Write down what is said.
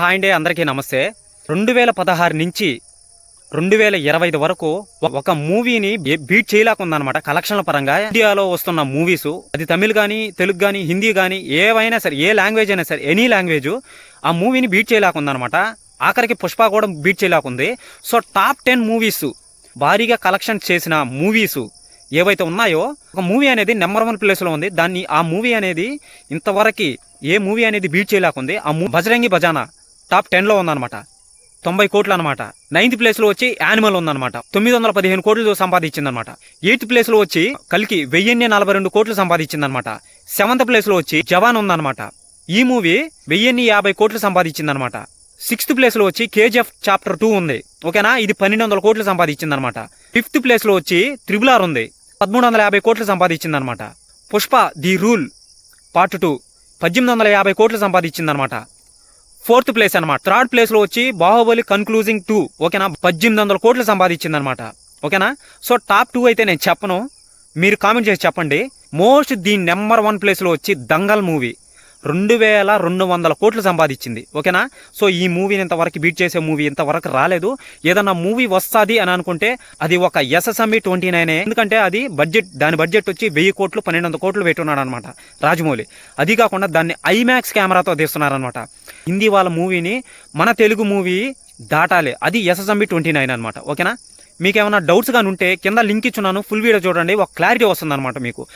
Hi అండి అందరికీ నమస్తే. రెండు వేల పదహారు నుంచి రెండు వేల ఇరవై ఐదు వరకు ఒక- మూవీని బీ- బీట్ చేయలేకుందనమాట కలెక్షన్ల పరంగా. ఇండియాలో వస్తున్న మూవీస్ అది తమిళ్ కానీ తెలుగు కానీ హిందీ కానీ ఏవైనా సరే ఏ లాంగ్వేజ్ అయినా సరే ఎనీ లాంగ్వేజ్ ఆ మూవీని బీట్ చేయలేకుందనమాట ఆఖరికి పుష్ప కూడా బీట్ చేయలేకుంది. సో టాప్ టెన్ మూవీస్ భారీగా కలెక్షన్ చేసిన మూవీస్ ఏవైతే ఉన్నాయో ఒక మూవీ అనేది నెంబర్ వన్ ప్లేస్లో ఉంది. దాన్ని ఆ మూవీ అనేది ఇంతవరకు ఏ మూవీ అనేది బీట్ చేయలేకుంది. ఆ మూ బజరంగి బజానా టాప్ టెన్లో ఉందన్నమాట. తొంభై కోట్లు అనమాట నైన్త్ ప్లేస్లో వచ్చి యానిమల్ ఉందన్నమాట. తొమ్మిది వందల పదిహేను కోట్లు సంపాదించిందనమాట ఎయిత్ ప్లేస్లో వచ్చి కల్కి వెయ్యిన్ని నలభై రెండు కోట్లు సంపాదించిందనమాట సెవెంత్ ప్లేస్లో వచ్చి జవాన్ ఉందన్నమాట. ఈ మూవీ వెయ్యిన్ని యాభై కోట్లు సంపాదించిందనమాట సిక్స్త్ ప్లేస్లో వచ్చి కేజీఎఫ్ చాప్టర్ టూ ఉంది. ఓకేనా? ఇది పన్నెండు వందల కోట్లు సంపాదించిందనమాట ఫిఫ్త్ ప్లేస్లో వచ్చి త్రిబుల్ ఆర్ ఉంది. పదమూడు వందల యాభై కోట్లు సంపాదించిందనమాట Pushpa the rule part two పద్దెనిమిది వందల యాభై కోట్లు సంపాదించిందనమాట ఫోర్త్ ప్లేస్ అనమాట థర్డ్ ప్లేస్లో వచ్చి బాహుబలి కన్క్లూజింగ్ టూ ఓకేనా? పద్దెనిమిది వందల కోట్లు సంపాదించింది అనమాట ఓకేనా? సో టాప్ టూ అయితే నేను చెప్పను. మీరు కామెంట్ చేసి చెప్పండి. మోస్ట్ ది నెంబర్ వన్ ప్లేస్లో వచ్చి దంగల్ మూవీ. రెండు వేల రెండు వందల కోట్లు సంపాదించింది. ఓకేనా? సో ఈ మూవీని ఇంతవరకు బీట్ చేసే మూవీ ఇంతవరకు రాలేదు. ఏదన్నా మూవీ వస్తుంది అని అనుకుంటే అది ఒక ఎస్ఎస్ఎంఈ ట్వంటీ నైన్. ఎందుకంటే అది బడ్జెట్ దాని బడ్జెట్ వచ్చి వెయ్యి కోట్లు పన్నెండు వందల కోట్లు పెట్టున్నాడు అనమాట రాజమౌళి. అది కాకుండా దాన్ని ఐమాక్స్ కెమెరాతో తీస్తున్నారనమాట హిందీ వాళ్ళ మూవీని మన తెలుగు మూవీ దాటాలి. అది ఎస్ఎస్ఎంబి ట్వంటీ నైన్ అనమాట ఓకేనా? మీకు ఏమైనా డౌట్స్ కానీ ఉంటే కింద లింక్ ఇచ్చున్నాను. ఫుల్ వీడియో చూడండి. ఒక క్లారిటీ వస్తుంది అనమాట మీకు.